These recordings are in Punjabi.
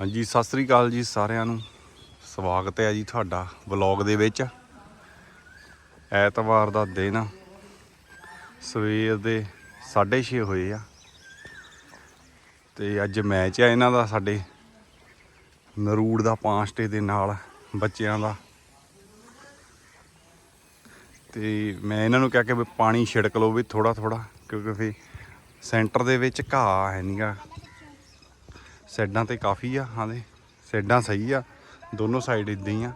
ਹਾਂਜੀ, ਸਤਿ ਸ੍ਰੀ ਅਕਾਲ ਜੀ ਸਾਰਿਆਂ ਨੂੰ। ਸਵਾਗਤ ਹੈ ਜੀ ਤੁਹਾਡਾ ਵਲੌਗ ਦੇ ਵਿੱਚ। ਐਤਵਾਰ ਦਾ ਦਿਨ ਸਵੇਰ ਦੇ 6:30 ਹੋਏ ਆ। ਤੇ ਅੱਜ ਮੈਚ ਆ ਇਹਨਾਂ ਦਾ ਸਾਡੇ। ਨਰੂੜ ਦਾ ਪਾਂਸਟੇ ਦੇ ਨਾਲ ਬੱਚਿਆਂ ਦਾ। ਤੇ ਮੈਂ ਇਹਨਾਂ ਨੂੰ ਕਿਹਾ ਕਿ ਪਾਣੀ ਛਿੜਕ ਲਓ ਵੀ ਥੋੜਾ ਥੋੜਾ ਕਿਉਂਕਿ ਫੇ ਸੈਂਟਰ ਦੇ ਵਿੱਚ ਘਾਹ ਹੈ ਨਹੀਂਗਾ ਸਾਈਡਾਂ ਤੇ ਕਾਫੀ ਆ, ਹਾਂ ਦੇ ਸਾਈਡਾਂ ਸਹੀ ਆ, ਦੋਨੋਂ ਸਾਈਡ ਇਦਾਂ ਹੀ ਆ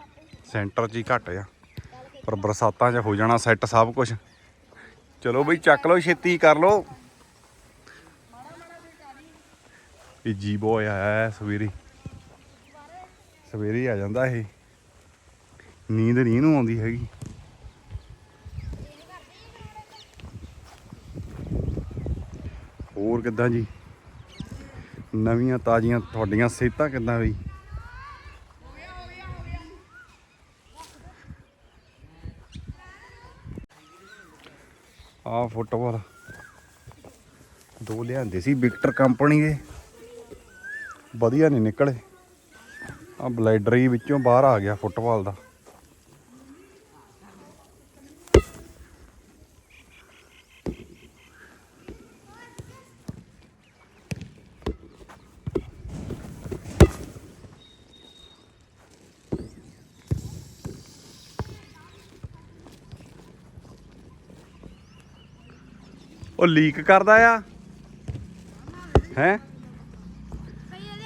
ਸੈਂਟਰ 'ਚ ਹੀ ਘੱਟ ਆ। ਪਰ ਬਰਸਾਤਾਂ 'ਚ ਹੋ ਜਾਣਾ ਸੈੱਟ ਸਭ ਕੁਝ ਚਲੋ ਬਈ, ਚੱਕ ਲਓ, ਛੇਤੀ ਕਰ ਲਓ। ਇਹ ਜੀ ਬੋਏ ਆਇਆ ਸਵੇਰੇ। ਸਵੇਰੇ ਆ ਜਾਂਦਾ ਇਹ। ਨੀਂਦ ਨਹੀਂ ਨੂੰ ਆਉਂਦੀ ਹੈਗੀ। ਹੋਰ ਕਿੱਦਾਂ ਜੀ? ਨਵੀਆਂ ਤਾਜ਼ੀਆਂ ਤੁਹਾਡੀਆਂ ਸਿਹਤਾਂ ਕਿੱਦਾਂ ਬਈ ਆ ਫੁੱਟਬਾਲ। ਦੋ ਲਿਆਂਦੇ ਸੀ ਵਿਕਟਰ ਕੰਪਨੀ ਦੇ। ਵਧੀਆ ਨਹੀਂ ਨਿਕਲੇ। ਆ ਬਲਾਈਡਰ ਹੀ ਵਿੱਚੋਂ ਬਾਹਰ ਆ ਗਿਆ ਫੁੱਟਬਾਲ ਦਾ। ਉਹ ਲੀਕ ਕਰਦਾ ਆ। ਹੈ?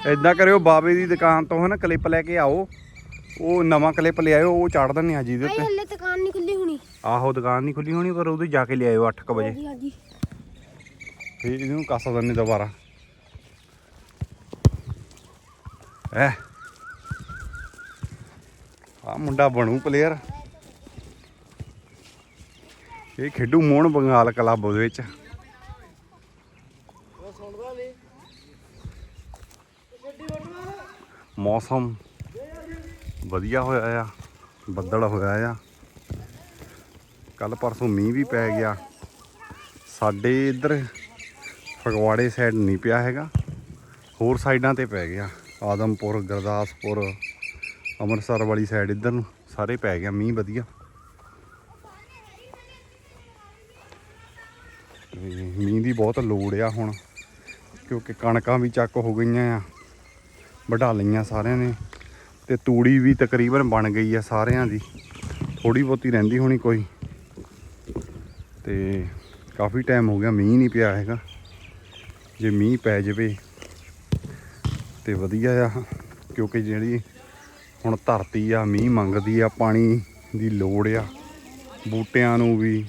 ਏਦਾਂ ਕਰਿਓ ਬਾਬੇ ਦੀ ਦੁਕਾਨ ਤੋਂ ਹਨਾ ਕਲਿੱਪ ਲੈ ਕੇ ਆਓ। ਉਹ ਨਵਾਂ ਕਲਿੱਪ ਲਿਆਇਓ ਉਹ ਚਾੜ ਦਿੰਨੇ ਆ ਜੀ ਦੇ ਉੱਤੇ। ਹਲੇ ਦੁਕਾਨ ਨਹੀਂ ਖੁੱਲੀ ਹੋਣੀ। ਆਹੋ ਦੁਕਾਨ ਨਹੀਂ ਖੁੱਲੀ ਹੋਣੀ ਪਰ ਉਹਦੇ ਜਾ ਕੇ ਲਿਆਇਓ 8:00 ਵਜੇ। ਹਾਂਜੀ ਹਾਂਜੀ। ਫੇਰ ਇਹਨੂੰ ਕੱਸ ਦਿੰਨੇ ਦੁਬਾਰਾ। ਐ। ਆ ਮੁੰਡਾ ਬਣੂ ਪਲੇਅਰ ਇਹ ਖੇਡੂ ਮੋਹਨ ਬੰਗਾਲ ਕਲੱਬ ਦੇ ਵਿੱਚ। ਮੌਸਮ ਵਧੀਆ ਹੋਇਆ ਆ, ਬੱਦਲ ਹੋਇਆ ਆ। ਕੱਲ ਪਰਸੋਂ ਮੀਂਹ ਵੀ ਪੈ ਗਿਆ। ਸਾਡੇ ਇੱਧਰ ਫਗਵਾੜੇ ਸਾਈਡ ਨਹੀਂ ਪਿਆ ਹੈਗਾ। ਹੋਰ ਸਾਈਡਾਂ ਤੇ ਪੈ ਗਿਆ। ਆਦਮਪੁਰ, ਗੁਰਦਾਸਪੁਰ, ਅੰਮ੍ਰਿਤਸਰ ਵਾਲੀ ਸਾਈਡ ਇੱਧਰ ਨੂੰ ਸਾਰੇ ਪੈ ਗਿਆ। ਮੀਂਹ ਵਧੀਆ। ਤੇ ਮੀਂਹ ਦੀ ਬਹੁਤ ਲੋੜ ਆ ਹੁਣ, ਕਿਉਂਕਿ ਕਣਕਾਂ ਵੀ ਚੱਕ ਹੋ ਗਈਆਂ ਆ। ਵਢਾ ਲਈਆਂ ਸਾਰਿਆਂ ਨੇ ਤੇ ਤੂੜੀ ਵੀ ਤਕਰੀਬਨ ਬਣ ਗਈ ਆ ਸਾਰਿਆਂ ਦੀ। ਥੋੜੀ ਬਹੁਤੀ ਰਹਿੰਦੀ ਹੋਣੀ ਕੋਈ। ਤੇ ਕਾਫੀ ਟਾਈਮ ਹੋ ਗਿਆ, ਮੀਂਹ ਨਹੀਂ ਪਿਆ ਹੈਗਾ। ਜੇ ਮੀਂਹ ਪੈ ਜਾਵੇ ਤੇ ਵਧੀਆ ਆ, ਕਿਉਂਕਿ ਜਿਹੜੀ ਹੁਣ ਧਰਤੀ ਆ, ਮੀਂਹ ਮੰਗਦੀ ਆ, ਪਾਣੀ ਦੀ ਲੋੜ ਆ, ਬੂਟਿਆਂ ਨੂੰ ਵੀ,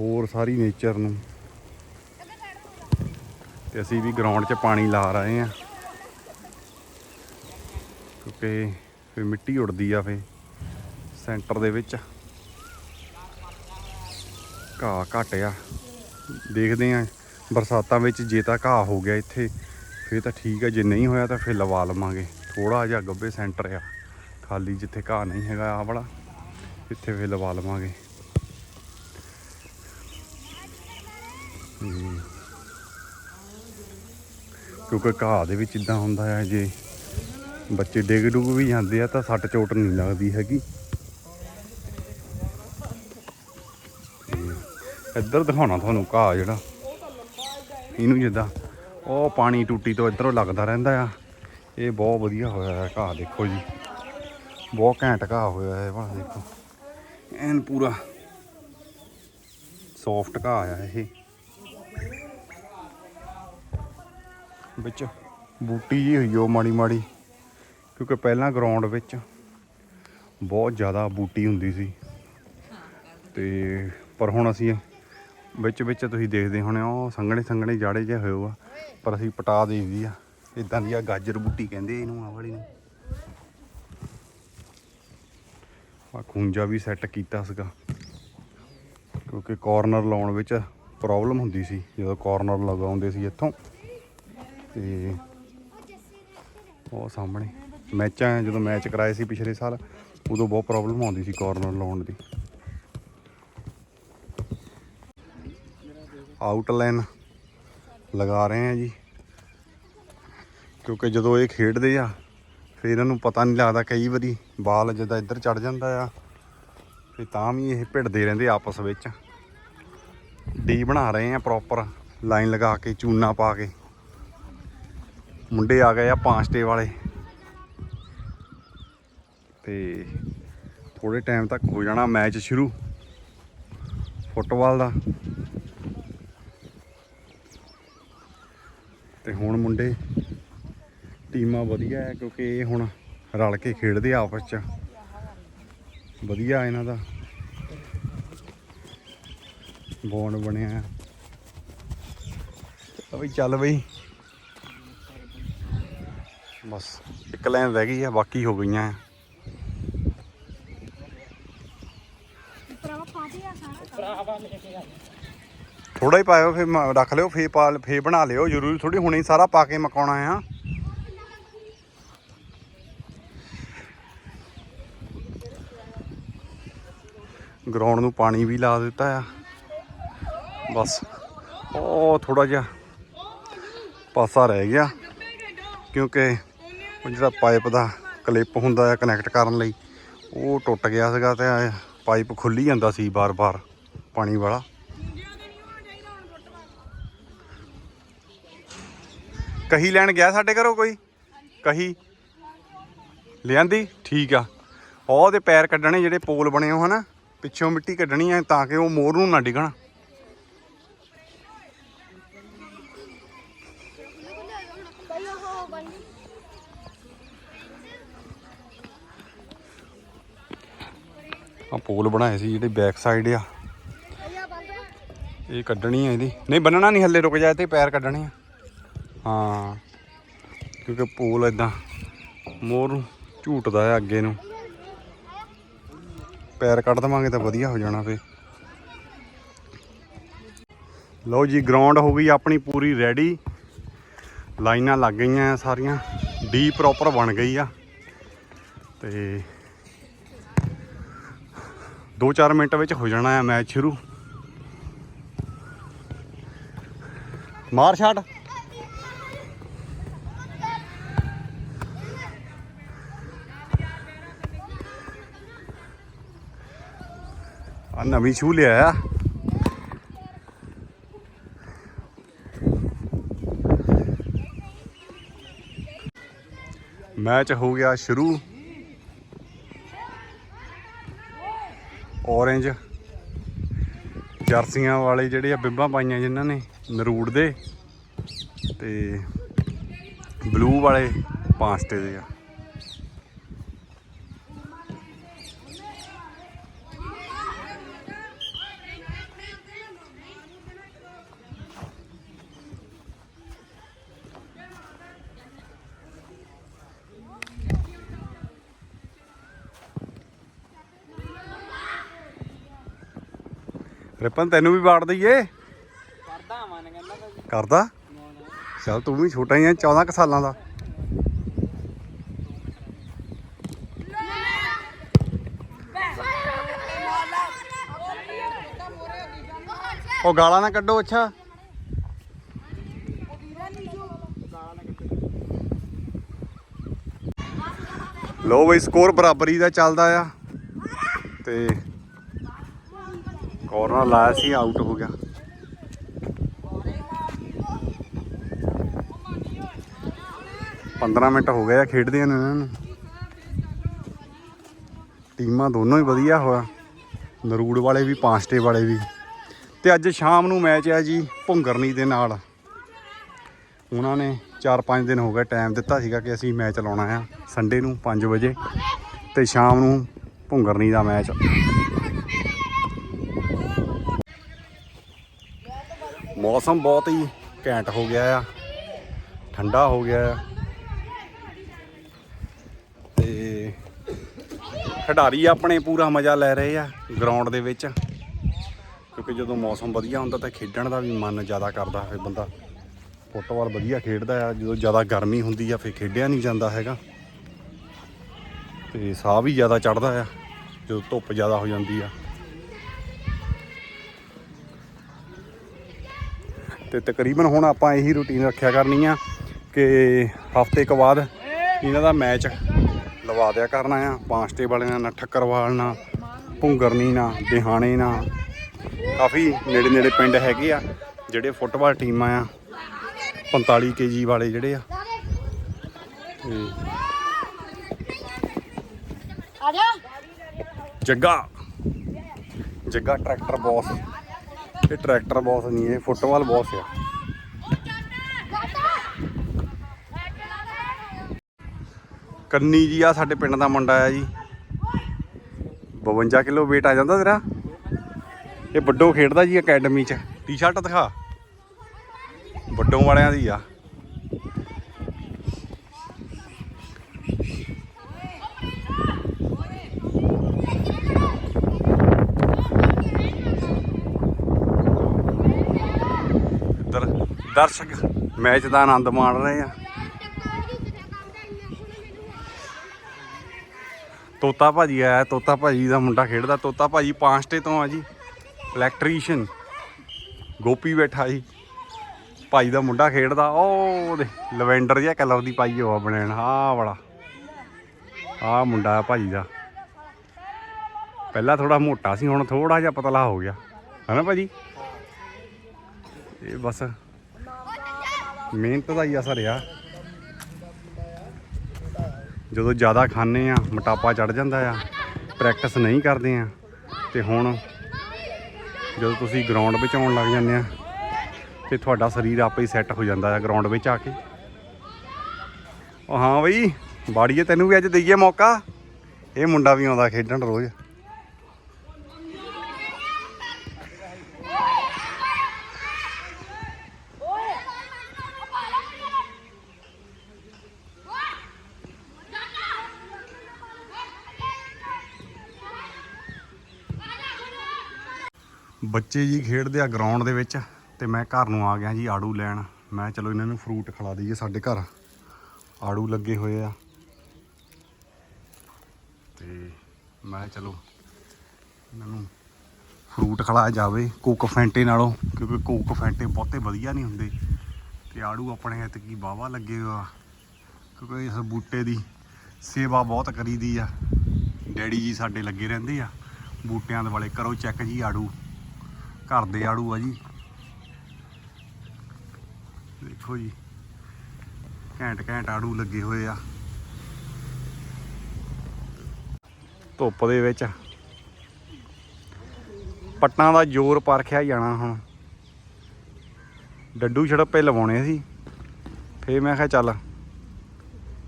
ਹੋਰ ਸਾਰੀ ਨੇਚਰ ਨੂੰ। ਤੇ ਅਸੀਂ ਵੀ ਗਰਾਊਂਡ 'ਚ ਪਾਣੀ ਲਾ ਰਹੇ ਆ। ਕਿਉਂਕਿ ਫਿਰ ਮਿੱਟੀ ਉੱਡਦੀ ਆ ਫੇ ਸੈਂਟਰ ਦੇ ਵਿੱਚ। ਘਾਹ ਘਟ ਆ। ਦੇਖਦੇ ਆ ਬਰਸਾਤਾਂ ਵਿੱਚ ਜੇ ਤਾਂ ਘਾਹ ਹੋ ਗਿਆ ਇੱਥੇ, ਫੇਰ ਤਾਂ ਠੀਕ ਆ, ਜੇ ਨਹੀਂ ਹੋਇਆ ਤਾਂ ਫੇਰ ਲਵਾ ਲਵਾਂਗੇ। ਥੋੜਾ ਜਿਹਾ ਗੱਬੇ ਸੈਂਟਰ ਆ, ਖਾਲੀ ਜਿੱਥੇ ਘਾਹ ਨਹੀਂ ਹੈਗਾ ਆ ਵਾਲਾ, ਇੱਥੇ ਫੇਰ ਲਵਾ ਲਵਾਂਗੇ। ਕਿਉਂਕਿ ਘਾਹ ਦੇ ਵਿੱਚ ਇਦਾਂ ਹੁੰਦਾ ਹੈ ਜੇ ਬੱਚੇ ਡਿੱਗ ਡੁੱਗ ਵੀ ਜਾਂਦੇ ਆ ਤਾਂ ਸੱਟ ਚੋਟ ਨਹੀਂ ਲੱਗਦੀ ਹੈਗੀ। ਇੱਧਰ ਦਿਖਾਉਣਾ ਤੁਹਾਨੂੰ ਘਾਹ ਜਿਹੜਾ। ਇਹਨੂੰ ਜਿੱਦਾਂ ਉਹ ਪਾਣੀ ਟੂਟੀ ਤੋਂ ਇੱਧਰੋਂ ਲੱਗਦਾ ਰਹਿੰਦਾ ਆ। ਇਹ ਬਹੁਤ ਵਧੀਆ ਹੋਇਆ ਹੈ ਘਾਹ, ਦੇਖੋ ਜੀ। ਬਹੁਤ ਘੈਂਟ ਘਾਹ ਹੋਇਆ ਹੈ ਭਾਵੇਂ ਦੇਖੋ। ਐਨ ਪੂਰਾ ਸੌਫਟ ਘਾਹ ਆ ਇਹ। ਵਿੱਚ ਬੂਟੀ ਜੀ ਹੋਈ ਉਹ ਮਾੜੀ ਮਾੜੀ ਕਿਉਂਕਿ ਪਹਿਲਾਂ ਗਰਾਊਂਡ ਵਿੱਚ ਬਹੁਤ ਜ਼ਿਆਦਾ ਬੂਟੀ ਹੁੰਦੀ ਸੀ। ਤੇ ਪਰ ਹੁਣ ਅਸੀਂ ਵਿੱਚ ਵਿੱਚ ਤੁਸੀਂ ਦੇਖਦੇ ਹੋਣੇ ਉਹ ਸੰਘਣੇ ਸੰਘਣੇ ਜਾੜੇ ਜਿਹੇ ਹੋਏ ਆ, ਪਰ ਅਸੀਂ ਪਟਾ ਦੇਈਦੀ ਆ। ਇਦਾਂ ਦੀ ਆ ਗਾਜਰ ਬੂਟੀ ਕਹਿੰਦੇ ਇਹਨੂੰ ਆ ਵਾਲੀ ਨੂੰ। ਆ ਖੂੰਜਾ ਵੀ ਸੈੱਟ ਕੀਤਾ ਸੀਗਾ। ਕਿਉਂਕਿ ਕਾਰਨਰ ਲਾਉਣ ਵਿੱਚ ਪ੍ਰੋਬਲਮ ਹੁੰਦੀ ਸੀ, ਜਦੋਂ ਕਾਰਨਰ ਲਗਾਉਂਦੇ ਸੀ ਇੱਥੋਂ। ਤੇ ਉਹ ਸਾਹਮਣੇ। ਮੈਚਾਂ ਜਦੋਂ ਮੈਚ ਕਰਾਏ ਸੀ ਪਿਛਲੇ ਸਾਲ, ਉਦੋਂ ਬਹੁਤ ਪ੍ਰੋਬਲਮ ਆਉਂਦੀ ਸੀ ਕਾਰਨਰ ਲਾਉਣ ਦੀ। ਆਊਟਲਾਈਨ ਲਗਾ ਰਹੇ ਆ ਜੀ। ਕਿਉਂਕਿ ਜਦੋਂ ਇਹ ਖੇਡਦੇ ਆ, ਫਿਰ ਇਹਨਾਂ ਨੂੰ ਪਤਾ ਨਹੀਂ ਲੱਗਦਾ ਕਈ ਵਾਰੀ ਬਾਲ ਜਿੱਦਾਂ ਇੱਧਰ ਚੜ ਜਾਂਦਾ ਆ, ਤੇ ਤਾਂ ਵੀ ਇਹ ਭਿੜਦੇ ਰਹਿੰਦੇ ਆਪਸ ਵਿੱਚ। ਡੀ ਬਣਾ ਰਹੇ ਆ ਪ੍ਰੋਪਰ ਲਾਈਨ ਲਗਾ ਕੇ, ਚੂਨਾ ਪਾ ਕੇ। ਮੁੰਡੇ ਆ ਗਏ ਆ ਪਾਂਚਟੇ ਵਾਲੇ। ਤੇ ਥੋੜੇ ਟਾਈਮ ਤੱਕ ਹੋ ਜਾਣਾ ਮੈਚ ਸ਼ੁਰੂ ਫੁੱਟਬਾਲ ਦਾ। ਤੇ ਹੁਣ ਮੁੰਡੇ ਟੀਮਾਂ ਵਧੀਆ ਹੈ ਕਿਉਂਕਿ ਇਹ ਹੁਣ ਰਲ ਕੇ ਖੇਡਦੇ ਆ ਆਪਸ ਚ। ਵਧੀਆ ਇਹਨਾਂ ਦਾ। ਬੌਂਡ ਬਣਿਆ ਹੈ। ਆ ਵੀ ਚੱਲ ਬਈ। ਬਸ ਇੱਕ ਲਾਈਨ ਰਹਿ ਗਈ ਆ ਬਾਕੀ ਹੋ ਗਈਆਂ ਥੋੜਾ ਹੀ ਪਾਇਓ, ਫਿਰ ਮ- ਰੱਖ ਲਿਓ ਫੇ ਪਾ ਫੇ ਬਣਾ ਲਿਓ, ਜ਼ਰੂਰੀ ਥੋੜੀ ਹੁਣੇ ਹੀ ਸਾਰਾ ਪਾ ਕੇ ਮਕਾਉਣਾ ਆ। ਗਰਾਊਂਡ ਨੂੰ ਪਾਣੀ ਵੀ ਲਾ ਦਿੱਤਾ ਆ। ਬਸ, ਉਹ ਥੋੜਾ ਜਿਹਾ ਪਾਸਾ ਰਹਿ ਗਿਆ, ਕਿਉਂਕਿ ਉਹ ਜਿਹੜਾ ਪਾਈਪ ਦਾ ਕਲਿੱਪ ਹੁੰਦਾ ਆ ਕਨੈਕਟ ਕਰਨ ਲਈ, ਉਹ ਟੁੱਟ ਗਿਆ ਸੀਗਾ ਤੇ ਪਾਈਪ ਖੁੱਲੀ ਜਾਂਦਾ ਸੀ ਬਾਰ-ਬਾਰ, ਪਾਣੀ ਵਾਲਾ। ਕਹੀ ਲੈਣ ਗਿਆ ਸਾਡੇ ਘਰੋਂ ਕੋਈ? ਕਹੀ। ਲਿਆਂਦੀ? ਠੀਕ ਆ। ਉਹ ਉਹਦੇ ਪੈਰ ਕੱਢਣੇ ਜਿਹੜੇ ਪੋਲ ਬਣੇ ਹੋ ਹਨਾ, ਪਿੱਛੋਂ ਮਿੱਟੀ ਕੱਢਣੀ ਆ ਤਾਂ ਕਿ ਉਹ ਮੋਰ ਨੂੰ ਨਾ ਡਿੱਗਣ। ਆ ਪੋਲ ਬਣਾਏ ਸੀ ਜਿਹੜੇ ਬੈਕ ਸਾਈਡ ਆ। ਇਹ ਕੱਢਣੀ ਆ ਇਹਦੀ। ਨਹੀਂ, ਬੰਨਣਾ ਨਹੀਂ ਹੱਲੇ, ਰੁਕ ਜਾ ਤੇ ਪੈਰ ਕੱਢਣੇ ਆ। ਹਾਂ, ਕਿਉਂਕਿ ਪੋਲ ਇਦਾਂ ਮੋਰ ਨੂੰ ਝੂਟਦਾ ਹੈ ਅੱਗੇ ਨੂੰ। ਪੈਰ ਕੱਢ ਦਵਾਂਗੇ ਤਾਂ ਵਧੀਆ ਹੋ ਜਾਣਾ ਫੇ ਲਓ ਜੀ ਗਰਾਊਂਡ ਹੋ ਗਈ ਆਪਣੀ ਪੂਰੀ ਰੈਡੀ ਲਾਈਨਾਂ ਲੱਗ ਗਈਆਂ ਆ ਸਾਰੀਆਂ। ਡੀ ਪ੍ਰੋਪਰ ਬਣ ਗਈ ਆ। ਤੇ 2-4 ਮਿੰਟ ਵਿੱਚ ਹੋ ਜਾਣਾ ਆ ਮੈਚ ਸ਼ੁਰੂ। ਮਾਰ ਛੱਡ। ਆ ਨਵੀਂ ਸ਼ੂ ਲਿਆ ਆ ਮੈਚ ਹੋ ਗਿਆ ਸ਼ੁਰੂ। ਔਰੇਂਜ। ਜਰਸੀਆਂ ਵਾਲੇ ਜਿਹੜੇ ਆ ਬਿੰਬਾਂ ਪਾਈਆਂ ਜਿਨ੍ਹਾਂ ਨੇ, ਨਰੂੜ ਦੇ। ਤੇ ਬਲੂ ਵਾਲੇ ਪਾਸਟੇ ਦੇ ਆ। ਰਿਪਨ ਤੈਨੂੰ ਵੀ ਵਾੜ ਦਈਏ। ਕਰਦਾ ਮਨ ਕਹਿੰਦਾ ਭਾਜੀ ਕਰਦਾ? ਚੱਲ ਤੂੰ ਵੀ ਛੋਟਾ ਹੀ ਆ 14 ਕੁ ਸਾਲਾਂ ਦਾ। ਉਹ ਗਾਲਾਂ ਨਾ ਕੱਢੋ ਅੱਛਾ। ਲੋ ਬਈ ਸਕੋਰ ਬਰਾਬਰੀ ਦਾ ਚੱਲਦਾ ਆ। ਤੇ ਕੋਰਨਰ ਲਾਇਆ ਸੀ ਆਊਟ ਹੋ ਗਿਆ। ਪੰਦਰਾਂ ਮਿੰਟ ਹੋ ਗਏ ਆ ਖੇਡਦੇ ਨੇ ਇਹਨਾਂ ਨੂੰ। ਟੀਮਾਂ ਦੋਨੋਂ ਹੀ ਵਧੀਆ ਹੋਇਆ ਨਰੂੜ ਵਾਲੇ ਵੀ, ਪਾਂਸਟੇ ਵਾਲੇ ਵੀ। ਤੇ ਅੱਜ ਸ਼ਾਮ ਨੂੰ ਮੈਚ ਆ ਜੀ, ਭੁੰਗਰਨੀ ਦੇ ਨਾਲ। ਉਹਨਾਂ ਨੇ 4-5 ਦਿਨ ਹੋ ਗਏ ਟਾਈਮ ਦਿੱਤਾ ਸੀਗਾ ਕਿ ਅਸੀਂ ਮੈਚ ਲਾਉਣਾ ਆ, ਸੰਡੇ ਨੂੰ 5 ਵਜੇ। ਤੇ ਸ਼ਾਮ ਨੂੰ ਭੁੰਗਰਨੀ ਦਾ ਮੈਚ। ਮੌਸਮ ਬਹੁਤ ਹੀ ਘੈਂਟ ਹੋ ਗਿਆ ਆ, ਠੰਡਾ ਹੋ ਗਿਆ ਆ। ਤੇ ਖਿਡਾਰੀ ਆਪਣੇ ਪੂਰਾ ਮਜ਼ਾ ਲੈ ਰਹੇ ਆ ਗਰਾਊਂਡ ਦੇ ਵਿੱਚ। ਕਿਉਂਕਿ ਜਦੋਂ ਮੌਸਮ ਵਧੀਆ ਹੁੰਦਾ ਤਾਂ ਖੇਡਣ ਦਾ ਵੀ ਮਨ ਜ਼ਿਆਦਾ ਕਰਦਾ ਫਿਰ ਬੰਦਾ। ਫੁੱਟਬਾਲ ਵਧੀਆ ਖੇਡਦਾ ਆ, ਜਦੋਂ ਜ਼ਿਆਦਾ ਗਰਮੀ ਹੁੰਦੀ ਆ, ਫਿਰ ਖੇਡਿਆ ਨਹੀਂ ਜਾਂਦਾ ਹੈਗਾ। ਤੇ ਸਾਹ ਵੀ ਜ਼ਿਆਦਾ ਚੜਦਾ ਆ, ਜਦੋਂ ਧੁੱਪ ਜ਼ਿਆਦਾ ਹੋ ਜਾਂਦੀ ਆ। ਤੇ ਤਕਰੀਬਨ ਹੁਣ ਆਪਾਂ ਇਹੀ ਰੁਟੀਨ ਰੱਖਿਆ ਕਰਨੀ ਆ ਕਿ ਹਫ਼ਤੇ ਕੁ ਬਾਅਦ ਇਹਨਾਂ ਦਾ ਮੈਚ ਲਵਾ ਦਿਆ ਕਰਨਾ ਆ ਪਾਂਸਟੇ ਵਾਲਿਆਂ ਨਾਲ ਠੱਕਰਵਾਲ ਨਾਲ ਭੁੰਗਰਨੀ ਨਾਲ ਦਿਹਾਣੇ ਨਾਲ। ਕਾਫੀ ਨੇੜੇ ਨੇੜੇ ਪਿੰਡ ਹੈਗੇ ਆ ਜਿਹੜੇ ਫੁੱਟਬਾਲ ਟੀਮਾਂ ਆ 45 ਕੇਜੀ ਵਾਲੇ ਜਿਹੜੇ ਆ। ਆ ਜਾ ਜੱਗਾ ਜੱਗਾ ਟਰੈਕਟਰ ਬੌਸ। ਇਹ ਟਰੈਕਟਰ ਬੌਸ ਨਹੀਂ ਇਹ ਫੁੱਟਬਾਲ ਬੌਸ ਆ ਕੰਨੀ ਜੀ ਆ ਸਾਡੇ ਪਿੰਡ ਦਾ ਮੁੰਡਾ ਆ ਜੀ। 52 ਕਿਲੋ weight ਆ ਜਾਂਦਾ ਤੇਰਾ। ਇਹ ਵੱਡੋ ਖੇਡਦਾ ਜੀ ਅਕੈਡਮੀ ਚ। ਟੀ-ਸ਼ਰਟ ਦਿਖਾ। ਵੱਡੋਂ ਵਾਲਿਆਂ ਦੀ ਆ ਇੱਧਰ ਦਰਸ਼ਕ ਮੈਚ ਦਾ ਆਨੰਦ ਮਾਣ ਰਹੇ ਆ। ਤੋਤਾ ਭਾਜੀ ਆਇਆ, ਤੋਤਾ ਭਾਜੀ ਦਾ ਮੁੰਡਾ ਖੇਡਦਾ। ਤੋਤਾ ਭਾਜੀ ਪਾਂਸਟੇ ਤੋਂ ਆ ਜੀ। ਇਲੈਕਟ੍ਰੀਸ਼ੀਅਨ ਗੋਪੀ ਬੈਠਾ ਜੀ। ਭਾਈ ਦਾ ਮੁੰਡਾ ਖੇਡਦਾ, ਉਹ ਉਹਦੇ ਲਵੈਂਡਰ ਜਿਹਾ ਕਲਰ ਦੀ ਪਾਈ ਉਹ ਬਣਾਣ ਆਹ ਬੜਾ ਆਹ ਮੁੰਡਾ ਆ ਭਾਜੀ ਦਾ। ਪਹਿਲਾਂ ਥੋੜਾ ਮੋਟਾ ਸੀ, ਹੁਣ ਥੋੜਾ ਜਿਹਾ ਪਤਲਾ ਹੋ ਗਿਆ। ਹਨਾ ਭਾਜੀ? ਇਹ ਬਸ ਮਿਹਨਤ ਦਾ ਹੀ ਅਸਰ ਆ ਜਦੋਂ ਜ਼ਿਆਦਾ ਖਾਂਦੇ ਆ, ਮੋਟਾਪਾ ਚੜ ਜਾਂਦਾ ਆ ਪ੍ਰੈਕਟਿਸ ਨਹੀਂ ਕਰਦੇ ਆ, ਤੇ ਹੁਣ ਜਦੋਂ ਤੁਸੀਂ ਗਰਾਊਂਡ ਵਿੱਚ ਆਉਣ ਲੱਗ ਜਾਂਦੇ ਆ, ਤੇ ਤੁਹਾਡਾ ਸਰੀਰ ਆਪੇ ਹੀ ਸੈੱਟ ਹੋ ਜਾਂਦਾ ਆ ਗਰਾਊਂਡ ਵਿੱਚ ਆ ਕੇ। ਉਹ ਹਾਂ ਬਈ, ਬਾੜੀਏ ਤੈਨੂੰ ਵੀ ਅੱਜ ਦਈਏ ਮੌਕਾ। ਇਹ ਮੁੰਡਾ ਵੀ ਆਉਂਦਾ ਖੇਡਣ ਰੋਜ਼। ਬੱਚੇ ਜੀ ਖੇਡਦੇ ਆ ਗਰਾਊਂਡ ਦੇ ਵਿੱਚ ਤੇ ਮੈਂ ਘਰ ਨੂੰ ਆ ਗਿਆ ਜੀ ਆੜੂ ਲੈਣ। ਮੈਂ ਚਲੋ ਇਹਨਾਂ ਨੂੰ ਫਰੂਟ ਖਿਲਾ ਦਈਏ ਸਾਡੇ ਘਰ। ਆੜੂ ਲੱਗੇ ਹੋਏ ਆ। ਤੇ ਮੈਂ ਚਲੋ ਇਹਨਾਂ ਨੂੰ ਫਰੂਟ ਖਿਲਾਇਆ ਜਾਵੇ ਕੋਕ ਫੈਂਟੇ ਨਾਲੋਂ, ਕਿਉਂਕਿ ਕੋਕ ਫੈਂਟੇ ਬਹੁਤੇ ਵਧੀਆ ਨਹੀਂ ਹੁੰਦੇ। ਤੇ ਆੜੂ ਆਪਣੇ ਐਤਕੀ ਬਾਵਾ ਲੱਗੇ ਹੋਆ ਕਿਉਂਕਿ ਇਸ ਬੂਟੇ ਦੀ ਸੇਵਾ ਬਹੁਤ ਕਰੀਦੀ ਆ। ਡੈਡੀ ਜੀ ਸਾਡੇ ਲੱਗੇ ਰਹਿੰਦੇ ਆ। ਬੂਟਿਆਂ ਦੇ ਵਾਲੇ ਕਰੋ ਚੈੱਕ ਜੀ ਆੜੂ। ਘਰ ਦੇ ਆੜੂ ਆ ਜੀ। ਦੇਖੋ ਜੀ, ਘੈਂਟ ਘੈਂਟ ਆੜੂ ਲੱਗੇ ਹੋਏ ਆ। ਧੁੱਪ ਦੇ ਵਿੱਚ। ਪੱਟਾਂ ਦਾ ਜ਼ੋਰ ਪਰਖਿਆ ਜਾਣਾ ਹੁਣ। ਡੱਡੂ ਛੜੱਪੇ ਲਵਾਉਣੇ ਸੀ। ਫੇਰ ਮੈਂ ਕਿਹਾ ਚੱਲ,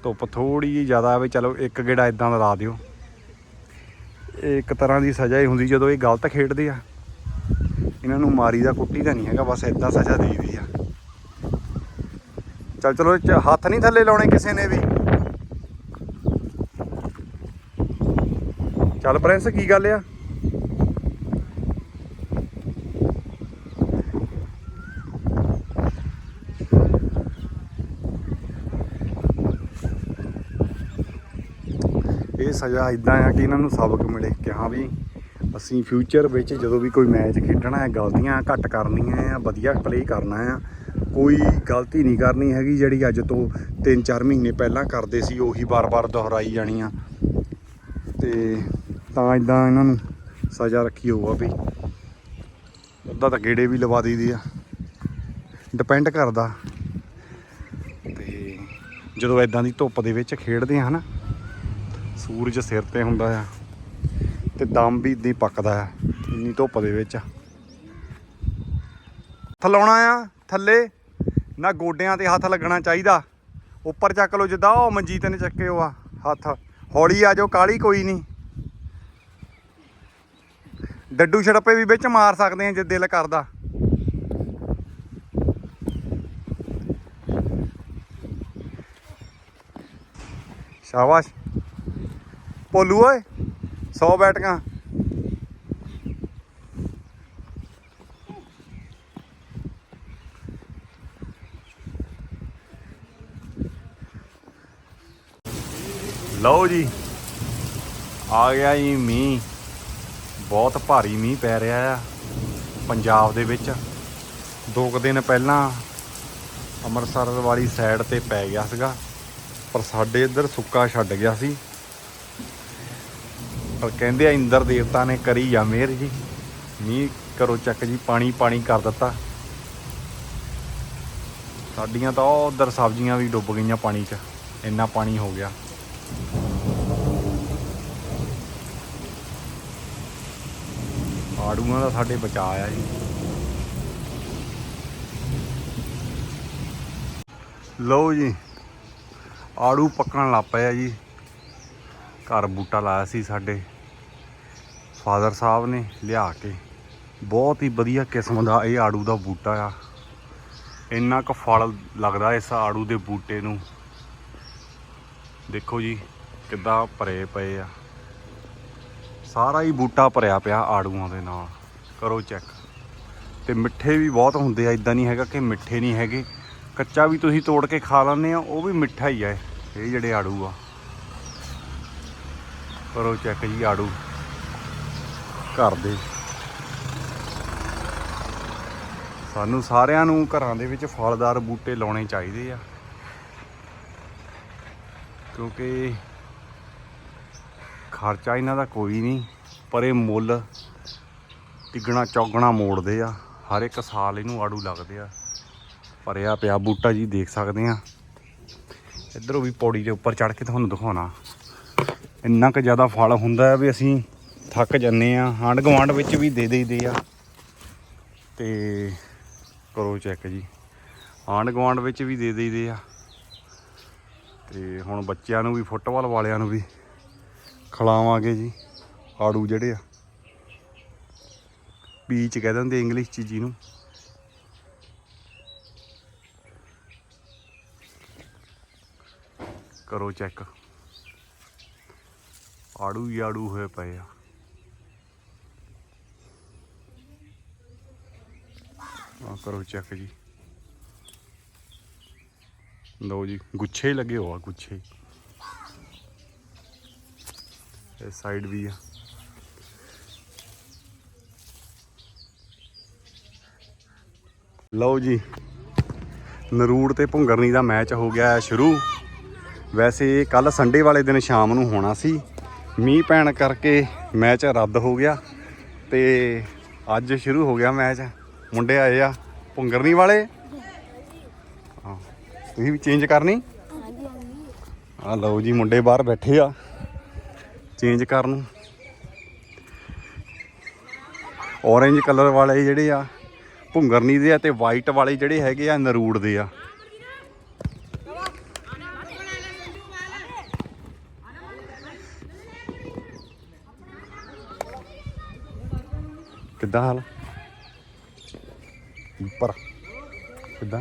ਧੁੱਪ ਥੋੜੀ ਜਿਹੀ ਜ਼ਿਆਦਾ ਵੀ ਚਲੋ ਇੱਕ ਗੇੜਾ ਇਦਾਂ ਦਾ ਲਾ ਦਿਓ। ਇਹ ਇੱਕ ਤਰ੍ਹਾਂ ਦੀ ਸਜ਼ਾ ਹੀ ਹੁੰਦੀ ਜਦੋਂ ਇਹ ਗਲਤ ਖੇਡਦੇ ਆ। ਇਹਨਾਂ ਨੂੰ ਮਾਰੀ ਦਾ ਕੁੱਟੀ ਦਾ ਨਹੀਂ ਹੈਗਾ, ਬਸ ਇਦਾਂ ਸਜ਼ਾ ਦੇਈਦੀ ਆ। ਚੱਲ ਚਲੋ ਹੱਥ ਨਹੀਂ ਥੱਲੇ ਲਾਉਣੇ ਕਿਸੇ ਨੇ ਵੀ। ਚੱਲ ਪ੍ਰਿੰਸ, ਕੀ ਗੱਲ ਆ? ਇਹ ਸਜ਼ਾ ਇਦਾਂ ਆ ਕਿ ਇਹਨਾਂ ਨੂੰ ਸਬਕ ਮਿਲੇ ਕਿ ਹਾਂ ਵੀ ਅਸੀਂ ਫਿਊਚਰ ਵਿੱਚ ਜਦੋਂ ਵੀ ਕੋਈ ਮੈਚ ਖੇਡਣਾ ਹੈ, ਗਲਤੀਆਂ ਘੱਟ ਕਰਨੀਆਂ ਆ, ਵਧੀਆ ਪਲੇ ਕਰਨਾ ਆ, ਕੋਈ ਗਲਤੀ ਨਹੀਂ ਕਰਨੀ ਹੈਗੀ ਜਿਹੜੀ ਅੱਜ ਤੋਂ 3-4 ਮਹੀਨੇ ਪਹਿਲਾਂ ਕਰਦੇ ਸੀ, ਉਹੀ ਵਾਰ-ਵਾਰ ਦੁਹਰਾਈ ਜਾਣੀ ਆ। ਤੇ ਤਾਂ ਇਦਾਂ ਇਹਨਾਂ ਨੂੰ ਸਜ਼ਾ ਰੱਖੀ ਹੋਊਗਾ ਵੀ। ਅੱਧਾ ਤਾਂ ਗੇੜੇ ਵੀ ਲਵਾ ਦਈਦੀ ਆ। ਡਿਪੈਂਡ ਕਰਦਾ। ਤੇ ਜਦੋਂ ਇਦਾਂ ਦੀ ਧੁੱਪ ਦੇ ਵਿੱਚ ਖੇਡਦੇ ਆ ਹਨਾ, ਸੂਰਜ ਸਿਰ ਤੇ ਹੁੰਦਾ ਆ। ਤੇ ਦਮ ਵੀ ਇਦਾਂ ਪੱਕਦਾ ਆ ਇੰਨੀ ਧੁੱਪ ਦੇ ਵਿੱਚ। ਹੱਥ ਆ, ਥੱਲੇ। ਨਾ ਗੋਡਿਆਂ ਤੇ ਹੱਥ ਲੱਗਣਾ ਚਾਹੀਦਾ। ਉੱਪਰ ਚੱਕ ਲਓ ਜਿੱਦਾਂ ਉਹ ਮਨਜੀਤ ਨੇ ਚੱਕੇ ਉਹ ਆ, ਹੱਥ। ਹੌਲੀ ਆ ਜਾਓ ਕਾਲੀ ਕੋਈ ਨਹੀਂ। ਡੱਡੂ ਛੜਪੇ ਵੀ ਵਿੱਚ ਮਾਰ ਸਕਦੇ ਆ ਜੇ ਦਿਲ ਕਰਦਾ। ਸ਼ਾਬਾਸ਼। ਭੋਲੂ ਓਏ। 100 ਬੈਟਕਾਂ। ਲਓ ਜੀ, ਆ ਗਿਆ ਜੀ ਮੀਂਹ। ਬਹੁਤ ਭਾਰੀ ਮੀਂਹ ਪੈ ਰਿਹਾ ਆ ਪੰਜਾਬ ਦੇ ਵਿੱਚ। ਦੋ ਕੁ ਦਿਨ ਪਹਿਲਾਂ ਅੰਮ੍ਰਿਤਸਰ ਵਾਲੀ ਸਾਈਡ ਤੇ ਪੈ ਗਿਆ ਸੀਗਾ, ਪਰ ਸਾਡੇ ਇੱਧਰ ਸੁੱਕਾ ਛੱਡ ਗਿਆ ਸੀ। ਪਰ ਕਹਿੰਦੇ ਆ ਇੰਦਰ ਦੇਵਤਾ ਨੇ ਕਰੀ ਆ ਮਿਹਰ ਜੀ। ਮੀਂਹ ਕਰੋ ਚੱਕ ਜੀ, ਪਾਣੀ ਪਾਣੀ ਕਰ ਦਿੱਤਾ। ਸਾਡੀਆਂ ਤਾਂ ਉਧਰ ਸਬਜ਼ੀਆਂ ਵੀ ਡੁੱਬ ਗਈਆਂ ਪਾਣੀ 'ਚ। ਇੰਨਾ ਪਾਣੀ ਹੋ ਗਿਆ। ਆੜੂਆਂ ਦਾ ਸਾਡੇ ਬਚਾ ਆ ਜੀ। ਲਓ ਜੀ, ਆੜੂ ਪੱਕਣ ਲੱਗ ਪਏ ਆ ਜੀ। ਘਰ ਬੂਟਾ ਲਾਇਆ ਸੀ ਸਾਡੇ। ਫਾਦਰ ਸਾਹਿਬ ਨੇ ਲਿਆ ਕੇ। ਬਹੁਤ ਹੀ ਵਧੀਆ ਕਿਸਮ ਦਾ ਇਹ ਆੜੂ ਦਾ ਬੂਟਾ ਆ। ਇੰਨਾ ਕੁ ਫਲ ਲੱਗਦਾ ਇਸ ਆੜੂ ਦੇ ਬੂਟੇ ਨੂੰ। ਦੇਖੋ ਜੀ, ਕਿੱਦਾਂ ਭਰੇ ਪਏ ਆ। ਸਾਰਾ ਹੀ ਬੂਟਾ ਭਰਿਆ ਪਿਆ ਆੜੂਆਂ ਦੇ ਨਾਲ। ਕਰੋ ਚੈੱਕ। ਤੇ ਮਿੱਠੇ ਵੀ ਬਹੁਤ ਹੁੰਦੇ ਆ ਇਦਾਂ ਨਹੀਂ ਹੈਗਾ ਕਿ ਮਿੱਠੇ ਨਹੀਂ ਹੈਗੇ। ਕੱਚਾ ਵੀ ਤੁਸੀਂ ਤੋੜ ਕੇ ਖਾ ਲੈਂਦੇ ਆ, ਉਹ ਵੀ ਮਿੱਠਾ ਹੀ ਆ ਇਹ। ਇਹ ਜਿਹੜੇ ਆੜੂ ਆ। ਕਰੋ ਚੈੱਕ ਜੀ ਆੜੂ। ਘਰ ਦੇ। ਸਾਨੂੰ ਸਾਰਿਆਂ ਨੂੰ ਘਰਾਂ ਦੇ ਵਿੱਚ ਫਲਦਾਰ ਬੂਟੇ ਲਾਉਣੇ ਚਾਹੀਦੇ ਆ। ਕਿਉਂਕਿ ਖਰਚਾ ਇਹਨਾਂ ਦਾ ਕੋਈ ਨਹੀਂ, ਪਰ ਇਹ ਮੁੱਲ ਤਿੱਗਣਾ ਚੌਗਣਾ ਮੋੜਦੇ ਆ। ਹਰ ਇੱਕ ਸਾਲ ਇਹਨੂੰ ਆੜੂ ਲੱਗਦੇ ਆ। ਭਰਿਆ ਪਿਆ ਬੂਟਾ ਜੀ ਦੇਖ ਸਕਦੇ ਆ। ਇਧਰੋਂ ਵੀ ਪੌੜੀ ਦੇ ਉੱਪਰ ਚੜ ਕੇ ਤੁਹਾਨੂੰ ਦਿਖਾਉਣਾ। ਇੰਨਾ ਕੁ ਜ਼ਿਆਦਾ ਫਲ ਹੁੰਦਾ ਹੈ ਵੀ ਅਸੀਂ ਥੱਕ ਜੰਨੇ ਆ ਆਂਢ ਗੁਆਂਢ ਵਿੱਚ ਵੀ ਦੇ ਦੇਈਦੇ ਆ। ਤੇ ਕਰੋ ਚੈੱਕ ਜੀ। ਆਂਢ ਗੁਆਂਢ ਵਿੱਚ ਵੀ ਦੇ ਦੇਈਦੇ ਆ। ਤੇ ਹੁਣ ਬੱਚਿਆਂ ਨੂੰ ਵੀ, ਫੁੱਟਬਾਲ ਵਾਲਿਆਂ ਨੂੰ ਵੀ ਖਿਲਾਵਾਂਗੇ ਜੀ। ਆੜੂ ਜਿਹੜੇ ਆ। ਪੀਚ ਕਹਿ ਦਿੰਦੇ ਇੰਗਲਿਸ਼ ਚ ਜੀ ਨੂੰ। ਕਰੋ ਚੈੱਕ ਆੜੂ ਹੀ ਆੜੂ ਹੋਏ ਪਏ ਆ। ਆ ਕਰੋ ਚੈੱਕ ਜੀ। ਲਓ ਜੀ, ਗੁੱਛੇ ਹੀ ਲੱਗੇ ਹੋਆ ਗੁੱਛੇ ਇਹ ਸਾਈਡ ਵੀ ਆ। ਲਓ ਜੀ, ਨਰੂੜ ਤੇ ਭੁੰਗਰਨੀ ਦਾ ਮੈਚ ਹੋ ਗਿਆ ਹੈ ਸ਼ੁਰੂ। ਵੈਸੇ ਕੱਲ ਸੰਡੇ ਵਾਲੇ ਦਿਨ ਸ਼ਾਮ ਨੂੰ ਹੋਣਾ ਸੀ। ਮੀਂਹ ਪੈਣ ਕਰਕੇ ਮੈਚ ਰੱਦ ਹੋ ਗਿਆ ਤੇ ਅੱਜ ਸ਼ੁਰੂ ਹੋ ਗਿਆ ਮੈਚ। ਮੁੰਡੇ ਆਏ ਆ ਭੁੰਗਰਨੀ ਵਾਲੇ। ਹਾਂ, ਤੁਸੀਂ ਵੀ ਚੇਂਜ ਕਰਨੀ? ਹਾਂਜੀ ਆ ਲਓ ਜੀ, ਮੁੰਡੇ ਬਾਹਰ ਬੈਠੇ ਆ ਚੇਂਜ ਕਰਨ। ਨੂੰ ਕਲਰ ਵਾਲੇ ਜਿਹੜੇ ਆ, ਭੁੰਗਰਨੀ ਦੇ ਆ ਤੇ ਵਾਈਟ ਵਾਲੇ ਜਿਹੜੇ ਹੈਗੇ ਆ, ਨਰੂੜ ਦੇ ਆ। ਕਿੱਦਾਂ ਹਾਲ ਉੱਪਰ ਕਿੱਦਾਂ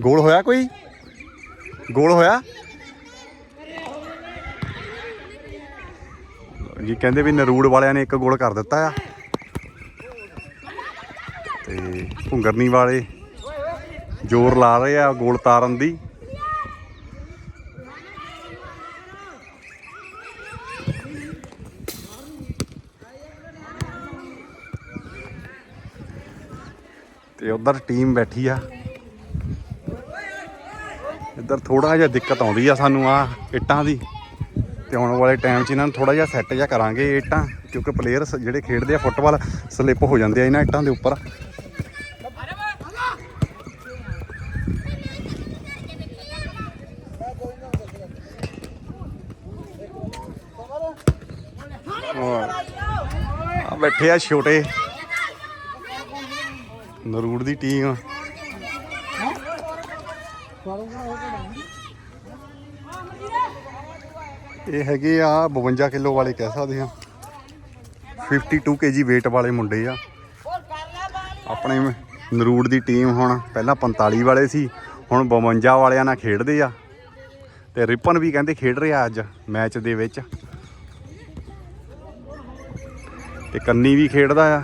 ਗੋਲ ਹੋਇਆ ਕੋਈ ਗੋਲ ਹੋਇਆ ਜੀ ਕਹਿੰਦੇ ਵੀ ਨਰੂੜ ਵਾਲਿਆਂ ਨੇ ਇੱਕ ਗੋਲ ਕਰ ਦਿੱਤਾ ਆ। ਤੇ ਭੁੰਗਰਨੀ ਵਾਲੇ ਜ਼ੋਰ ਲਾ ਰਹੇ ਆ ਗੋਲ ਤਾਰਨ ਦੀ। ਉਧਰ ਟੀਮ ਬੈਠੀ ਆ। ਇੱਧਰ ਥੋੜਾ ਜਿਹਾ ਦਿੱਕਤ ਆਉਂਦੀ ਆ ਸਾਨੂੰ ਆ ਇੱਟਾਂ ਦੀ। ਤੇ ਆਉਣ ਵਾਲੇ ਟਾਈਮ 'ਚ ਇਹਨਾਂ ਨੂੰ ਥੋੜਾ ਜਿਹਾ ਸੈੱਟ ਜਿਹਾ ਕਰਾਂਗੇ ਇੱਟਾਂ, ਕਿਉਂਕਿ ਪਲੇਅਰ ਜਿਹੜੇ ਖੇਡਦੇ ਆ ਫੁੱਟਬਾਲ ਸਲਿੱਪ ਹੋ ਜਾਂਦੇ ਆ ਇਹਨਾਂ ਇੱਟਾਂ ਦੇ ਉੱਪਰ। ਆ ਬੈਠੇ ਆ ਛੋਟੇ। ਨਰੂੜ ਦੀ ਟੀਮ ਇਹ ਹੈਗੇ ਆ 52 ਕਿਲੋ ਵਾਲੇ ਕਹਿ ਸਕਦੇ ਆ 52 kg weight ਵਾਲੇ ਮੁੰਡੇ ਆ। ਆਪਣੇ ਨਰੂੜ ਦੀ ਟੀਮ ਹੁਣ ਪਹਿਲਾਂ 45 ਵਾਲੇ ਸੀ, ਹੁਣ 52 ਵਾਲਿਆਂ ਨਾਲ ਖੇਡਦੇ ਆ। ਤੇ ਰਿਪਨ ਵੀ ਕਹਿੰਦੇ ਖੇਡ ਰਿਹਾ ਅੱਜ ਮੈਚ ਦੇ ਵਿੱਚ। ਤੇ ਕੰਨੀ ਵੀ ਖੇਡਦਾ ਆ।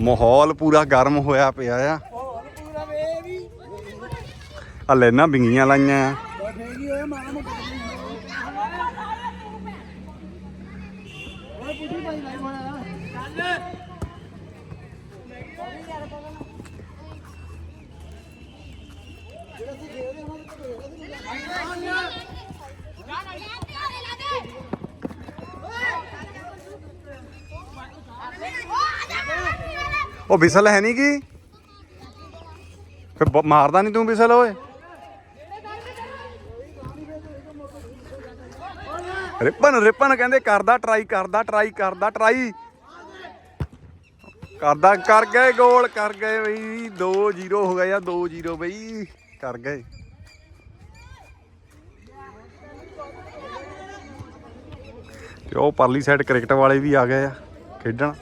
ਮਾਹੌਲ ਪੂਰਾ ਗਰਮ ਹੋਇਆ ਪਿਆ ਆ। ਆ ਲੈਣਾ ਬਿੰਗੀਆਂ ਲਾਈਆਂ। ਆ ਉਹ ਵਿਸਲ ਹੈ ਨਹੀਂ ਕੀ? ਫਿਰ ਮਾਰਦਾ ਨਹੀਂ ਤੂੰ ਵਿਸਲ ਓਏ? ਰਿਪਨ ਰਿਪਨ ਕਹਿੰਦੇ ਕਰਦਾ ਟਰਾਈ ਕਰਦਾ ਟਰਾਈ ਕਰਦਾ ਟਰਾਈ ਕਰਦਾ, ਕਰ ਗਏ ਗੋਲ ਕਰ ਗਏ ਬਈ। 2-0 ਹੋ ਗਏ ਆ 2-0 ਬਈ। ਕਰ ਗਏ। ਤੇ ਉਹ ਪਰਲੀ ਸਾਈਡ ਕ੍ਰਿਕਟ ਵਾਲੇ ਵੀ ਆ ਗਏ ਆ ਖੇਡਣ।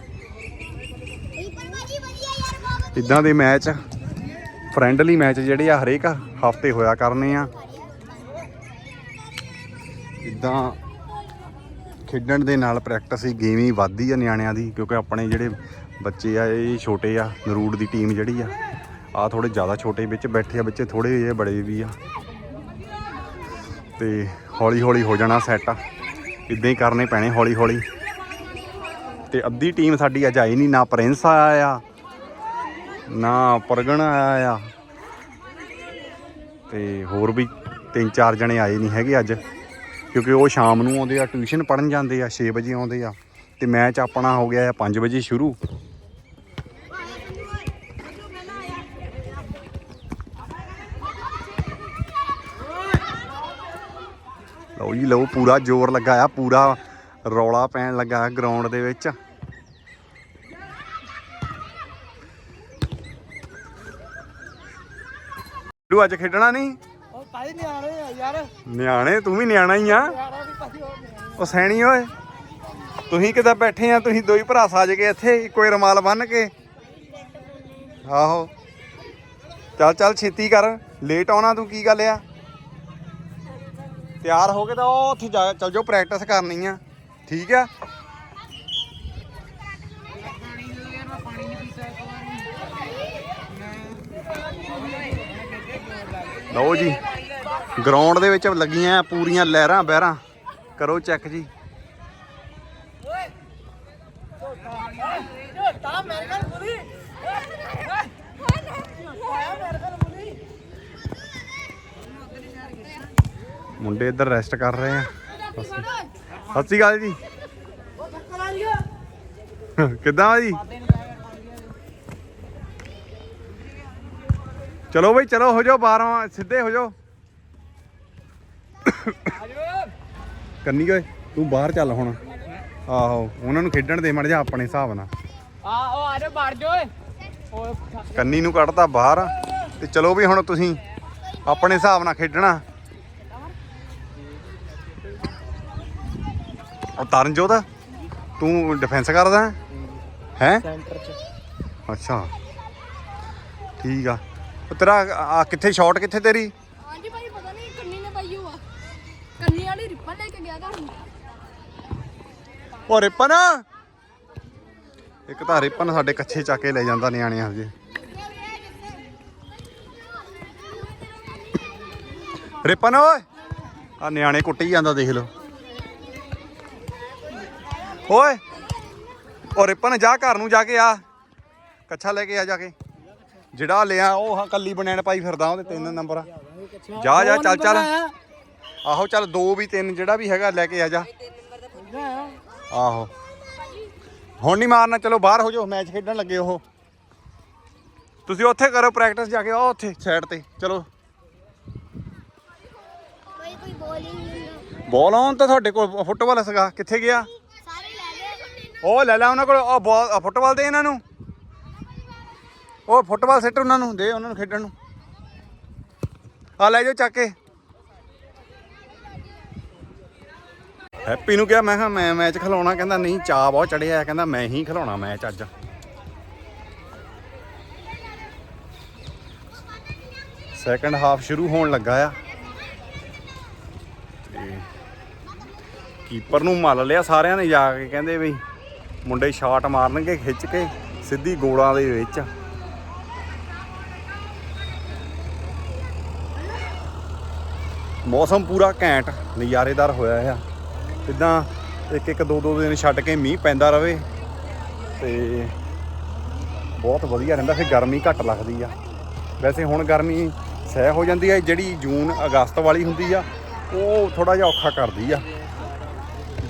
ਇਦਾਂ ਦੇ ਮੈਚ ਫਰੈਂਡਲੀ ਮੈਚ ਜਿਹੜੇ ਆ ਹਰੇਕ ਹਫ਼ਤੇ ਹੋਇਆ ਕਰਨੇ ਆ। ਇਦਾਂ ਖੇਡਣ ਦੇ ਨਾਲ ਪ੍ਰੈਕਟਿਸ ਹੀ ਗੇਮ ਹੀ ਵੱਧਦੀ ਆ ਨਿਆਣਿਆਂ ਦੀ, ਕਿਉਂਕਿ ਆਪਣੇ ਜਿਹੜੇ ਬੱਚੇ ਆ, ਇਹ ਛੋਟੇ ਆ, ਨਰੂੜ ਦੀ ਟੀਮ ਜਿਹੜੀ ਆ ਆ ਥੋੜੇ ਜ਼ਿਆਦਾ ਛੋਟੇ ਵਿੱਚ ਬੈਠੇ ਆ, ਬੱਚੇ ਥੋੜੇ ਜਿਹੇ ਬੜੇ ਵੀ ਆ। ਤੇ ਹੌਲੀ ਹੌਲੀ ਹੋ ਜਾਣਾ ਸੈੱਟ ਆ। ਇਦਾਂ ਹੀ ਕਰਨੇ ਪੈਣੇ ਹੌਲੀ ਹੌਲੀ ਤੇ ਅੱਧੀ ਟੀਮ ਸਾਡੀ ਅੱਜ ਆਈ ਨਹੀਂ ਨਾ ਪ੍ਰਿੰਸ ਆਇਆ ਆ ਨਾ ਪ੍ਰਗਣ ਆਇਆ ਆ। ਤੇ ਹੋਰ ਵੀ ਤਿੰਨ ਚਾਰ ਜਣੇ ਆਏ ਨਹੀਂ ਹੈਗੇ ਅੱਜ। ਕਿਉਂਕਿ ਉਹ ਸ਼ਾਮ ਨੂੰ ਆਉਂਦੇ ਆ, ਟਿਊਸ਼ਨ ਪੜਨ ਜਾਂਦੇ ਆ 6 ਵਜੇ ਆਉਂਦੇ ਆ। ਤੇ ਮੈਚ ਆਪਣਾ ਹੋ ਗਿਆ ਆ 5 ਵਜੇ ਸ਼ੁਰੂ। ਲਓ ਜੀ, ਲਓ ਪੂਰਾ ਜ਼ੋਰ ਲੱਗਾ ਆ ਪੂਰਾ ਰੌਲਾ ਪੈਣ ਲੱਗਾ ਗਰਾਊਂਡ ਦੇ ਵਿੱਚ। ਤੂੰ ਅੱਜ ਖੇਡਣਾ ਨਹੀਂ? ਉਹ ਕਾਹਦੇ ਨਿਆਣੇ ਆ ਯਾਰ। ਨਿਆਣੇ ਤੂੰ ਵੀ ਨਿਆਣਾ ਹੀ ਆ। ਵੀ ਉਹ ਸੈਣੀ ਓਏ। ਤੁਸੀਂ ਕਿੱਦਾਂ ਬੈਠੇ ਆ? ਤੁਸੀਂ ਦੋਈ ਭਰਾ ਸਾਜ ਕੇ ਇੱਥੇ ਇੱਕੋ ਹੀ ਰਮਾਲ ਬੰਨ ਕੇ। ਆਹੋ। ਚੱਲ ਚੱਲ ਛੇਤੀ ਕਰ। ਲੇਟ ਆਉਣਾ ਤੂੰ ਕੀ ਗੱਲ ਆ? ਤਿਆਰ ਹੋ ਕੇ ਤਾਂ ਉਹ ਉੱਥੇ ਜਾ ਚੱਲ ਜਾਓ ਪ੍ਰੈਕਟਿਸ ਕਰਨੀ ਆ। ਠੀਕ ਆ? ਲਓ ਜੀ ਗਰਾਊਂਡ ਦੇ ਵਿੱਚ ਲੱਗੀਆਂ ਪੂਰੀਆਂ ਲਹਿਰਾਂ ਬਹਿਰਾਂ। ਕਰੋ ਚੈੱਕ ਜੀ। ਮੁੰਡੇ ਇੱਧਰ ਰੈਸਟ ਕਰ ਰਹੇ ਆ। ਸਤਿ ਸ਼੍ਰੀ ਅਕਾਲ ਜੀ। ਕਿੱਦਾਂ ਆ ਜੀ? ਚਲੋ ਬਈ ਚਲੋ ਹੋ ਜਾਓ ਬਾਹਰੋਂ ਸਿੱਧੇ ਹੋ ਜਾਓ। ਕੰਨੀ ਓਏ ਤੂੰ ਬਾਹਰ ਚੱਲ ਹੁਣ। ਆਹੋ ਉਹਨਾਂ ਨੂੰ ਖੇਡਣ ਦੇ ਮੜ ਜਾ ਆਪਣੇ ਹਿਸਾਬ ਨਾਲ। ਆ ਉਹ ਆ ਜਾ ਵੜ ਜਾ ਓਏ। ਓਏ ਕੰਨੀ ਨੂੰ ਕੱਢਤਾ ਬਾਹਰ ਤੇ ਚਲੋ ਵੀ ਹੁਣ ਤੁਸੀਂ ਆਪਣੇ ਹਿਸਾਬ ਨਾਲ ਖੇਡਣਾ। ਉਹ ਤਰਨਜੋਤ ਤੂੰ ਡਿਫੈਂਸ ਕਰਦਾ ਹੈ? ਸੈਂਟਰ ਚ। ਅੱਛਾ। ਠੀਕ ਆ। ਤੇਰਾ ਆ ਕਿੱਥੇ ਸ਼ਾਟ ਕਿੱਥੇ ਤੇਰੀ? ਹਾਂਜੀ ਭਾਈ ਪਤਾ ਨਹੀਂ ਕੰਨੀ ਨੇ ਪਾਈ ਹੋਆ ਕੰਨੀ ਵਾਲੀ ਰਿਪਨ ਲੈ ਕੇ ਗਿਆ ਘਰ ਨੂੰ। ਉਹ ਰਿਪਨ? ਇੱਕ ਤਾਂ ਰਿਪਨ ਸਾਡੇ ਕੱਛੇ ਚੱਕ ਕੇ ਲੈ ਜਾਂਦਾ ਨਿਆਣਿਆਂ ਹਜੇ ਰਿਪਨ ਓਏ ਆ ਨਿਆਣੇ ਕੁੱਟੀ ਜਾਂਦਾ ਦੇਖ ਲਓ। ਓਏ ਉਹ ਰਿਪਨ ਜਾ ਘਰ ਨੂੰ ਜਾ ਕੇ ਆ। ਕੱਛਾ ਲੈ ਕੇ ਆ ਜਾ ਕੇ। ਜਿਹੜਾ ਲਿਆ ਉਹ ਹਾਂ ਕੱਲੀ ਬਨੈਣ ਪਾਈ ਫਿਰਦਾ ਉਹਦੇ ਤਿੰਨ ਨੰਬਰ ਜਾ ਜਾ ਚੱਲ ਚੱਲ। ਆਹੋ ਚੱਲ ਦੋ ਵੀ ਤਿੰਨ ਜਿਹੜਾ ਵੀ ਹੈਗਾ ਲੈ ਕੇ ਆ ਜਾ। ਆਹੋ। ਹੁਣ ਨਹੀਂ ਮਾਰਨਾ ਚਲੋ ਬਾਹਰ ਹੋ ਜਾਓ ਮੈਚ ਖੇਡਣ ਲੱਗੇ ਉਹ। ਤੁਸੀਂ ਉੱਥੇ ਕਰੋ ਪ੍ਰੈਕਟਿਸ ਜਾ ਕੇ ਉਹ ਉੱਥੇ ਸਾਈਡ ਤੇ ਚਲੋ। ਬੋਲ ਆਉਣ ਤਾਂ ਤੁਹਾਡੇ ਕੋਲ ਫੁੱਟਬਾਲ ਸੀਗਾ ਕਿੱਥੇ ਗਿਆ? ਸਾਰੇ ਲੈ ਗਏ ਉਹ ਲੈ ਲੈ ਉਹਨਾਂ ਕੋਲ ਉਹ ਬਾਲ ਫੁੱਟਬਾਲ ਦੇ ਇਹਨਾਂ ਨੂੰ। ਉਹ ਫੁੱਟਬਾਲ ਸੈੱਟ ਉਹਨਾਂ ਨੂੰ ਦੇ, ਉਹਨਾਂ ਨੂੰ ਖੇਡਣ ਨੂੰ। ਆ ਲੈ ਜਾਓ ਚੱਕ ਕੇ। ਹੈਪੀ ਨੂੰ ਕਿਹਾ, ਮੈਂ ਕਿਹਾ, ਮੈਂ ਮੈਚ ਖਿਲਾਉਣਾ, ਕਹਿੰਦਾ ਨਹੀਂ ਚਾਹ ਬਹੁਤ ਚੜਿਆ, ਕਹਿੰਦਾ ਮੈਂ ਹੀ ਖਿਲਾਉਣਾ ਮੈਚ ਅੱਜ। ਸੈਕੰਡ ਹਾਫ ਸ਼ੁਰੂ ਹੋਣ ਲੱਗਾ ਆ। ਤੇ ਕੀਪਰ ਨੂੰ ਮੱਲ ਲਿਆ ਸਾਰਿਆਂ ਨੇ ਜਾ ਕੇ, ਕਹਿੰਦੇ ਵੀ ਮੁੰਡੇ ਸ਼ਾਟ ਮਾਰਨਗੇ ਖਿੱਚ ਕੇ, ਸਿੱਧੀ ਗੋਲਾਂ ਦੇ ਵਿੱਚ। ਮੌਸਮ ਪੂਰਾ ਘੈਂਟ ਨਜ਼ਾਰੇਦਾਰ ਹੋਇਆ ਆ। ਇਦਾਂ ਇੱਕ ਇੱਕ ਦੋ ਦੋ ਦਿਨ ਛੱਡ ਕੇ ਮੀਂਹ ਪੈਂਦਾ ਰਵੇ ਤੇ ਬਹੁਤ ਵਧੀਆ ਰਹਿੰਦਾ, ਫਿਰ ਗਰਮੀ ਘੱਟ ਲੱਗਦੀ ਆ। ਵੈਸੇ ਹੁਣ ਗਰਮੀ ਸਹਿ ਹੋ ਜਾਂਦੀ ਹੈ ਜਿਹੜੀ ਜੂਨ, ਅਗਸਤ ਵਾਲੀ ਹੁੰਦੀ ਆ, ਉਹ ਥੋੜਾ ਜਿਹਾ ਔਖਾ ਕਰਦੀ ਆ।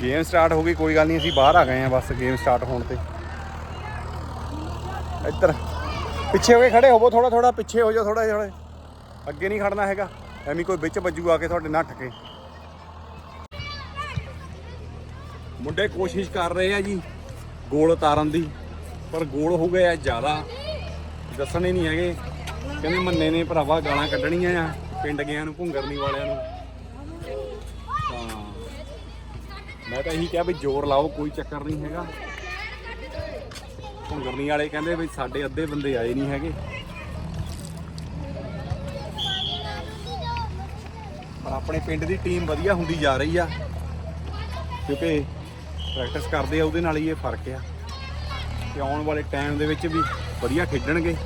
ਗੇਮ ਸਟਾਰਟ ਹੋ ਗਈ, ਕੋਈ ਗੱਲ ਨਹੀਂ, ਅਸੀਂ ਬਾਹਰ ਆ ਗਏ ਆ, ਬਸ ਗੇਮ ਸਟਾਰਟ ਹੋਣ ਤੇ। ਇੱਧਰ, ਪਿੱਛੇ ਹੋ ਕੇ ਖੜੇ ਹੋਵੋ ਥੋੜਾ ਥੋੜਾ ਪਿੱਛੇ ਹੋ ਜਾਓ ਥੋੜਾ ਜਿਹਾ ਅੱਗੇ ਨਹੀਂ ਖੜਨਾ ਹੈਗਾ। ਐਵੇਂ ਕੋਈ ਵਿੱਚ ਵੱਜੂ ਆ ਕੇ ਤੁਹਾਡੇ ਨੱਠ ਕੇ ਮੁੰਡੇ ਕੋਸ਼ਿਸ਼ ਕਰ ਰਹੇ ਆ ਜੀ, ਗੋਲ ਉਤਾਰਨ ਦੀ, ਪਰ ਗੋਲ ਹੋ ਗਏ ਆ ਜ਼ਿਆਦਾ। ਦੱਸਣੇ ਨਹੀਂ ਹੈਗੇ। ਕਹਿੰਦੇ ਮੰਨੇ ਨੇ ਭਰਾਵਾ ਗਾਲਾਂ ਕੱਢਣੀਆਂ ਆ, ਪਿੰਡ ਗਿਆਂ ਨੂੰ ਭੁੰਗਰਨੀ ਵਾਲਿਆਂ ਨੂੰ। ਤਾਂ ਮੈਂ ਤਾਂ ਇਹੀ ਕਿਹਾ ਵੀ ਜ਼ੋਰ ਲਾਓ, ਕੋਈ ਚੱਕਰ ਨਹੀਂ ਹੈਗਾ। ਭੁੰਗਰਨੀ ਵਾਲੇ ਕਹਿੰਦੇ ਵੀ ਸਾਡੇ ਅੱਧੇ ਬੰਦੇ ਆਏ ਨਹੀਂ ਹੈਗੇ। ਪਰ ਆਪਣੇ ਪਿੰਡ ਦੀ ਟੀਮ ਵਧੀਆ ਹੁੰਦੀ ਜਾ ਰਹੀ ਆ। ਕਿਉਂਕਿ ਪ੍ਰੈਕਟਿਸ ਕਰਦੇ ਆ, ਉਹਦੇ ਨਾਲ ਹੀ ਇਹ ਫ਼ਰਕ ਆ। ਤੇ ਆਉਣ ਵਾਲੇ ਟਾਈਮ ਦੇ ਵਿੱਚ ਵੀ ਵਧੀਆ ਖੇਡਣਗੇ।